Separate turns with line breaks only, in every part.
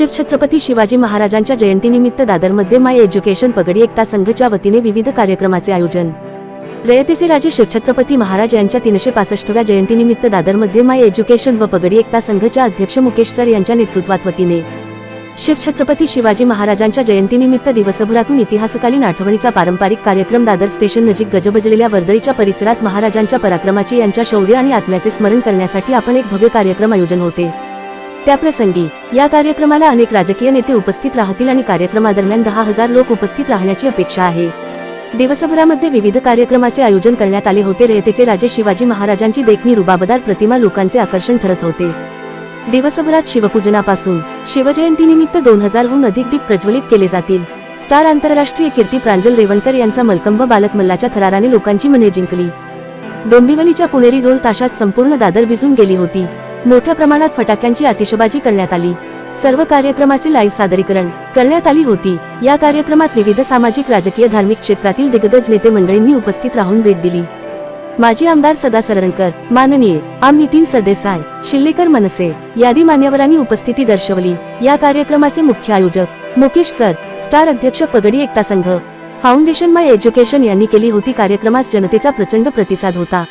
शिवछत्रपती शिवाजी महाराजांच्या जयंतीनिमित्त दादरमध्ये माय एज्युकेशन पगडी एकता संघच्या वतीने विविध कार्यक्रमाचे आयोजन. रयतेचे राजे शिवछत्रपती महाराज यांच्या तीनशे पासष्टव्या जयंतीनिमित्त दादरमध्ये माय एज्युकेशन व पगडी एकता संघच्या अध्यक्ष मुकेश सर यांच्या नेतृत्वात वतीने. शिवछत्रपती शिवाजी महाराजांच्या जयंतीनिमित्त दिवसभरातून इतिहासकालीन आठवणीचा पारंपरिक कार्यक्रम दादर स्टेशन नजीक गजबजलेल्या वर्दळीच्या परिसरात महाराजांच्या पराक्रमाची यांच्या शौर्य आणि आत्म्याचे स्मरण करण्यासाठी आपण एक भव्य कार्यक्रम आयोजन होते. त्याप्रसंगी या कार्यक्रमाला अनेक राजकीय नेते उपस्थित राहतील आणि कार्यक्रमादरम्यान दहा हजार लोक उपस्थित राहण्याची अपेक्षा आहे. दिवसभरामध्ये विविध कार्यक्रमाचे आयोजन करण्यात आले होते. रयतेचे राजे शिवाजी महाराजांची देखणी रुबाबदार प्रतिमा लोकांचे आकर्षण ठरत होते. दिवसभरात शिवपूजनापासून शिवजयंतीनिमित्त दोन हजारहून अधिक दीप प्रज्वलित केले जातील. स्टार आंतरराष्ट्रीय कीर्ती प्रांजल रेवणकर यांचा मलकंब बालक मल्लाच्या थराराने लोकांची मने जिंकली. डोंबिवलीच्या पुणेरी ढोल ताशात संपूर्ण दादर भिजून गेली होती. मोठ्या प्रमाणात फटाक्यांची आतिषबाजी करण्यात आली. सर्व कार्यक्रमाचे लाईव्ह सादरीकरण करण्यात आली होती. या कार्यक्रमात विविध सामाजिक राजकीय धार्मिक क्षेत्रातील दिग्गज नेते मंडळींनी उपस्थित राहून भेट दिली. माजी आमदार सदा सरणकर माननीय आम नितीन सरदेसाय शिल्लेकर मनसे यादी मान्यवरांनी उपस्थिती दर्शवली. या कार्यक्रमाचे मुख्य आयोजक मुकेश सर स्टार अध्यक्ष पगडी एकता संघ फाउंडेशन माय एज्युकेशन यांनी केली होती. कार्यक्रमास जनतेचा प्रचंड प्रतिसाद होता.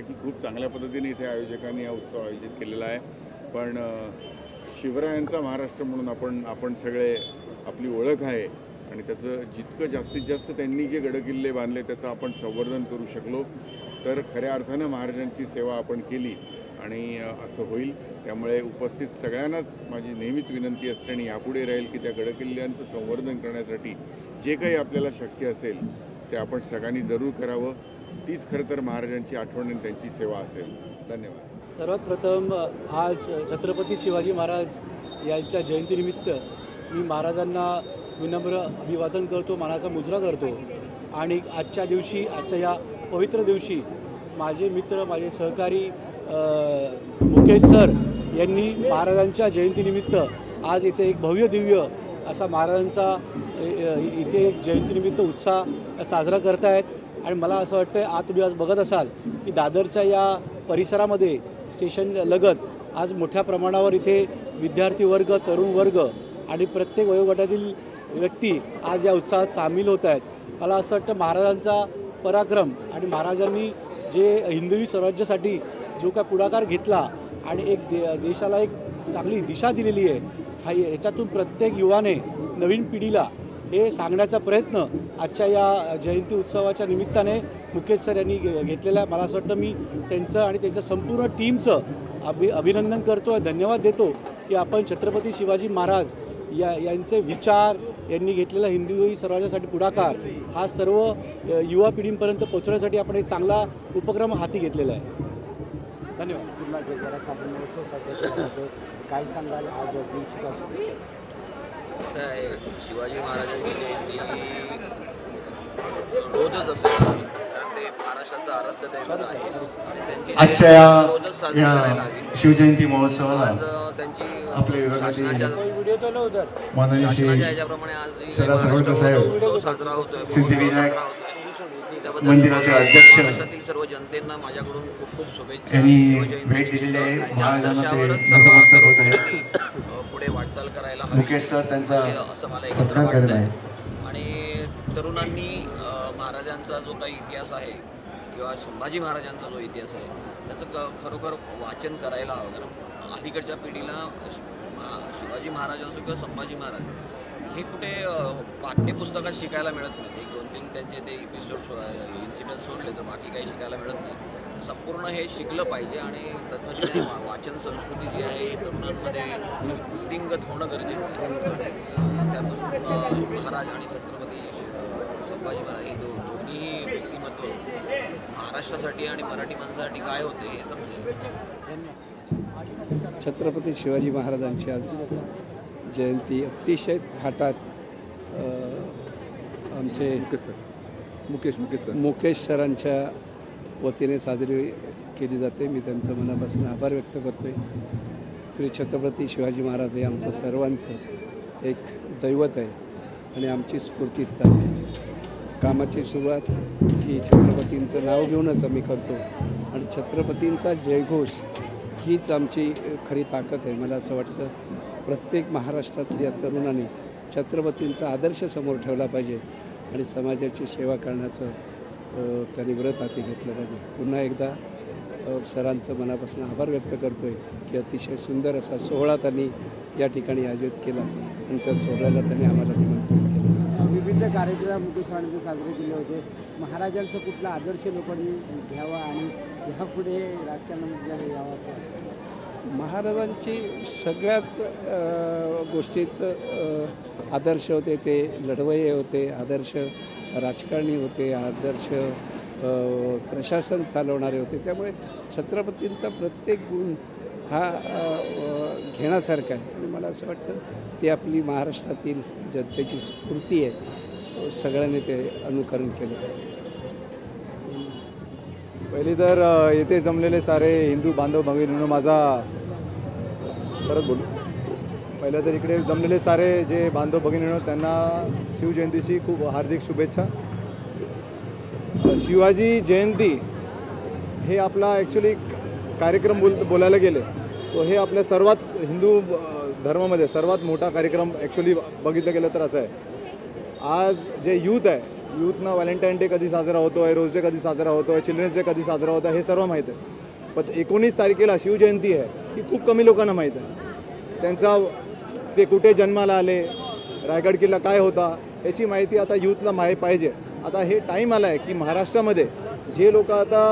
आहे की खूप चांगल्या पद्धतीने इथे आयोजकांनी हा उत्सव आयोजित केलेला आहे. पण शिवरायांचा महाराष्ट्र म्हणून आपण आपण सगळे आपली ओळख आहे आणि त्याचं जितकं जास्तीत जास्त त्यांनी जे गडकिल्ले बांधले त्याचं आपण संवर्धन करू शकलो. तर खऱ्या अर्थानं महाराजांची सेवा आपण केली आणि असं होईल. त्यामुळे उपस्थित सगळ्यांनाच माझी नेहमीच विनंती असते आणि यापुढे राहील की त्या गडकिल्ल्यांचं संवर्धन करण्यासाठी जे काही आपल्याला शक्य असेल ते आपण सगळ्यांनी जरूर करावं. तीच खरं तर महाराजांची आठवण आणि त्यांची सेवा असेल. धन्यवाद.
सर्वात प्रथम आज छत्रपती शिवाजी महाराज यांच्या जयंतीनिमित्त मी महाराजांना विनम्र अभिवादन करतो मानाचा मुजरा करतो. आणि आजच्या दिवशी आजच्या या पवित्र दिवशी माझे मित्र माझे सहकारी मुकेश सर यांनी महाराजांच्या जयंतीनिमित्त आज इथे एक भव्य दिव्य असा महाराजांचा इथे एक जयंतीनिमित्त उत्साह साजरा करतायत. आणि मला असं वाटतं आज तुम्ही आज बघत असाल की दादरच्या या परिसरामध्ये स्टेशन लगत आज मोठ्या प्रमाणावर इथे विद्यार्थी वर्ग तरुण वर्ग आणि प्रत्येक वयोगटातील व्यक्ती आज या उत्साहात सामील होत आहेत. मला असं वाटतं महाराजांचा पराक्रम आणि महाराजांनी जे हिंदवी स्वराज्यासाठी जो काय पुढाकार घेतला आणि एक दे देशाला एक चांगली दिशा दिलेली आहे हा याच्यातून प्रत्येक युवाने नवीन पिढीला हे सांगण्याचा प्रयत्न आजच्या या जयंती उत्सवाच्या निमित्ताने मुकेश सर यांनी घे- घेतलेला आहे. मला असं वाटतं मी त्यांचं आणि त्यांच्या संपूर्ण टीमचं अभि अभिनंदन करतो धन्यवाद देतो की आपण छत्रपती शिवाजी महाराज या यांचे विचार यांनी घेतलेला हिंदू समाजासाठी पुढाकार हा सर्व युवा पिढींपर्यंत पोहोचवण्यासाठी आपण एक चांगला उपक्रम हाती घेतलेला आहे. धन्यवाद.
पूर्ण जगभरात साधन महोत्सव साजरा काय सांगाल आज दिवशी?
कसं आहे शिवाजी महाराजांची जयंती रोजच असेल कारण ते महाराष्ट्राचं आराध्य दैवत आहे. आणि त्यांची
आजच्या
जयंती रोजच साजरी करायला
या शिवजयंती
आज
महोत्सवाला
अ, त्यांची
आपल्या विभागातील
शासनाच्या
माननीय श्री
शासनाच्या ह्याच्याप्रमाणे आज ही
साहेब,
उत्सव साजरा होतोय.
सिद्धिविनायक
महोत्सव साजरा होतोय.
मंदिराचे अध्यक्ष.
सर्व जनतेना माझ्याकडून खूप खूप शुभेच्छा.
भेट दिलेली आहे.
पुढे वाटचाल करायला
मुकेश सर त्यांचा
असे- मला एकत्र वाटतंय.
आहे
आणि तरुणांनी महाराजांचा जो काही इतिहास आहे किंवा संभाजी महाराजांचा जो इतिहास आहे त्याचं खरोखर वाचन करायला हवं. कारण अलीकडच्या पिढीला शिवाजी महाराज असो किंवा संभाजी महाराज हे कुठे पाठ्यपुस्तकात शिकायला मिळत नाही. एक दोन तीन त्यांचे ते एपिसोड इन्सिडेंट सोडले तर बाकी काही शिकायला मिळत नाही. संपूर्ण हे शिकलं पाहिजे आणि तसं वाचन संस्कृती जी आहे तरुणांमध्ये वृद्धिंगत होणं गरजेचं आहे. त्यातून महाराज आणि छत्रपती संभाजी महाराज हे दो दोन्ही व्यक्तिमत्व महाराष्ट्रासाठी आणि मराठी माणसासाठी काय होते हे समजेल.
छत्रपती शिवाजी महाराजांची आज जयंती अतिशय थाटात आमचे
मुकेश सर. मुकेश मुकेश सर.
मुकेश सरांच्या वतीने साजरी केली जाते. मी त्यांचं मनापासून आभार व्यक्त करतो आहे श्री छत्रपती शिवाजी महाराज हे आमचं सर्वांचं एक दैवत आहे आणि आमची स्फूर्तीस्थान आहे. कामाची सुरुवात ही छत्रपतींचं नाव घेऊनच आम्ही करतो आणि छत्रपतींचा जयघोष हीच आमची खरी ताकद आहे. मला असं वाटतं प्रत्येक महाराष्ट्रातल्या तरुणाने छत्रपतींचा आदर्श समोर ठेवला पाहिजे आणि समाजाची सेवा करण्याचं त्यांनी व्रत हाती घेतलं पाहिजे. पुन्हा एकदा सरांचं मनापासून आभार व्यक्त करतो आहे की अतिशय सुंदर असा सोहळा त्यांनी या ठिकाणी आयोजित केला आणि त्या सोहळ्याला त्यांनी आम्हाला निमंत्रित केलं.
विविध कार्यक्रम मुकेश साजरे केले होते. महाराजांचं कुठला आदर्श लोकांनी घ्यावा आणि ह्यापुढे राजकारणामध्ये यावा असं
महाराजांची सगळ्याच गोष्टीत आदर्श होते. ते लढवये होते आदर्श राजकारणी होते आदर्श प्रशासन चालवणारे होते. त्यामुळे छत्रपतींचा प्रत्येक गुण हा घेण्यासारखा आहे. आणि मला असं वाटतं ती आपली महाराष्ट्रातील जनतेची स्फूर्ती आहे. सगळ्यांनी ते अनुकरण केलं. पाहिजे
पहिली तर येथे जमलेले सारे हिंदू बांधव भगिनीनं माझा परत बोलू. पहिलं तर इकडे जमलेले सारे जे बांधव भगिनीनं त्यांना शिवजयंतीची खूप हार्दिक शुभेच्छा. शिवाजी जयंती हे आपला ॲक्च्युली कार्यक्रम बोल बोलायला गेले तो हे आपल्या सर्वात हिंदू धर्मामध्ये सर्वात मोठा कार्यक्रम ॲक्च्युली बघितलं गेलं तर असं आहे. आज जे यूथ आहे यूथनं व्हॅलेंटाईन डे कधी साजरा होतो आहे रोज डे कधी साजरा होतो आहे चिल्ड्रन्स डे कधी साजरा होतो आहे हे सर्व माहीत आहे. पण एकोणीस तारखेला शिवजयंती आहे ही खूप कमी लोकांना माहीत आहे. त्यांचा ते कुठे जन्माला आले रायगड किल्ला काय होता याची माहिती आता यूथला माहीत पाहिजे. आता हे टाईम आला आहे की महाराष्ट्रामध्ये जे लोक आता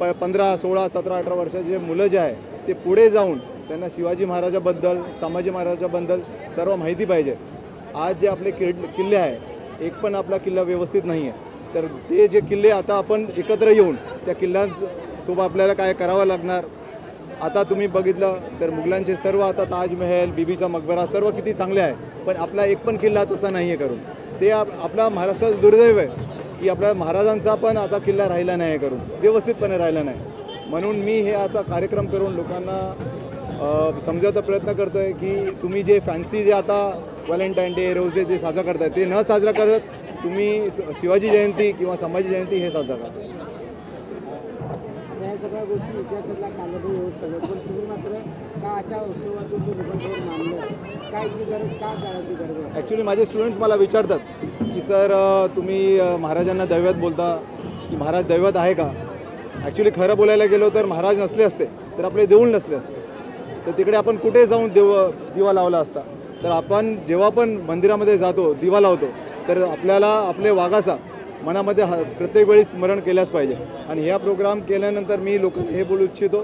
प पंधरा सोळा सतरा अठरा वर्षाचे जे मुलं जे आहे ते पुढे जाऊन त्यांना शिवाजी महाराजाबद्दल संभाजी महाराजाबद्दल सर्व माहिती पाहिजे. आज जे आपले किड किल्ले आहे एक पण आपला किल्ला व्यवस्थित नाही आहे. तर ते जे किल्ले आता आपण एकत्र येऊन त्या किल्ल्यांसोबत आपल्याला काय करावं लागणार? आता तुम्ही बघितलं तर मुघलांचे सर्व आता ताजमहल बीबीचा मकबरा सर्व किती चांगले आहे. पण आपला एक पण किल्ला तसा नाही आहे करून. ते आप आपला महाराष्ट्राचं दुर्दैव आहे की आपल्या महाराजांचा पण आता किल्ला राहिला नाही आहे करून. व्यवस्थितपणे राहिला नाही. म्हणून मी हे आता कार्यक्रम करून लोकांना समजायचा प्रयत्न करतो आहे की तुम्ही जे फॅन्सी जे आता व्हॅलेंटाईन डे रोज डे जे साजरा करताय. ते न साजरा करत तुम्ही शिवाजी जयंती किंवा संभाजी जयंती हे साजरा करा
आता या सगळ्या गोष्टी इतिहासातल्या कालबी होत पण तुम्ही मात्र का अशा उत्सवातून ते काय जी गरज का काळाची गरज आहे?
ॲक्च्युली माझे स्टुडंट्स मला विचारतात की सर तुम्ही महाराजांना दैवत बोलता? की महाराज दैवत आहे का? ॲक्च्युली खरं बोलायला गेलो तर महाराज नसले असते तर आपले देऊळ नसले असते. तर तिकडे आपण कुठे जाऊन देव दिवा लावला असता? तर आपण जेव्हा पण मंदिरामध्ये जातो दिवा लावतो तर आपल्याला आपले वाघाचा मनामध्ये ह प्रत्येक वेळी स्मरण केल्याच पाहिजे. आणि ह्या प्रोग्राम केल्यानंतर मी लोकांना हे बोलू इच्छितो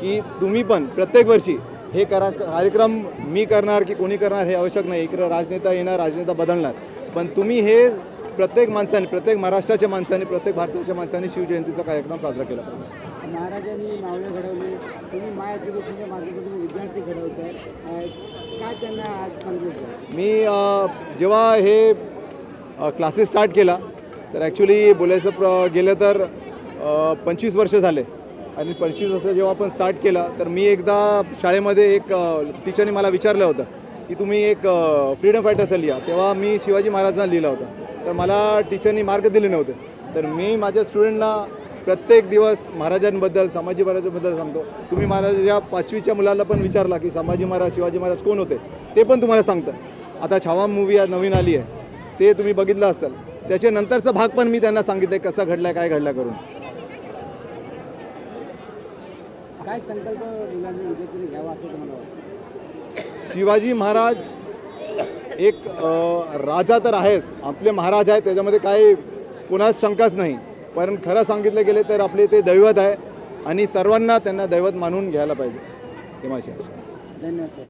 की तुम्ही पण प्रत्येक वर्षी हे करा कार्यक्रम मी करणार की कोणी करणार हे आवश्यक नाही. इकडं राजनेता येणार राजनेता बदलणार. पण तुम्ही हे प्रत्येक माणसाने प्रत्येक महाराष्ट्राच्या माणसाने प्रत्येक भारताच्या माणसाने शिवजयंतीचा कार्यक्रम साजरा केला पाहिजे.
महाराजांनी मावळे घडवले तुम्ही माय एज्युकेशनच्या माध्यमातून विद्यार्थी घडवत आहे काय त्यांना आज सांगितलं
मी जेव्हा हे क्लासेस स्टार्ट केला तर ॲक्च्युली बोलायचं प्र गेलं तर पंचवीस वर्ष झाले. आणि पंचवीस वर्ष जेव्हा आपण स्टार्ट केला तर मी एकदा शाळेमध्ये एक टीचरने मला विचारलं होतं की तुम्ही एक फ्रीडम फायटरचा लिहा तेव्हा मी शिवाजी महाराजांना लिहिला होता. तर मला टीचरनी मार्क दिले नव्हते. तर मी माझ्या स्टुडंटला प्रत्येक दिवस महाराजांबद्दल संभाजी महाराजांबद्दल सांगतो. तुम्ही महाराजाच्या पाचवीच्या मुलाला पण विचारला की संभाजी महाराज शिवाजी महाराज कोण होते? ते पण तुम्हाला सांगतं आता छावा मूवी आज नवीन आली आहे. ते तुम्ही बघितलं असाल. त्याच्यानंतरचा भाग पण मी त्यांना सांगितलं कसा घडला काय घडला करून.
काय संकल्प
शिवाजी महाराज एक राजा तर आहेच. आपले महाराज आहेत त्याच्यामध्ये काही कोणाच शंकाच नाही. पण खरं सांगितलं गेले तर आपले ते दैवत आहे आणि सर्वांना त्यांना दैवत मानून घ्यायला पाहिजे. हे माझी आशा
धन्यवाद सर.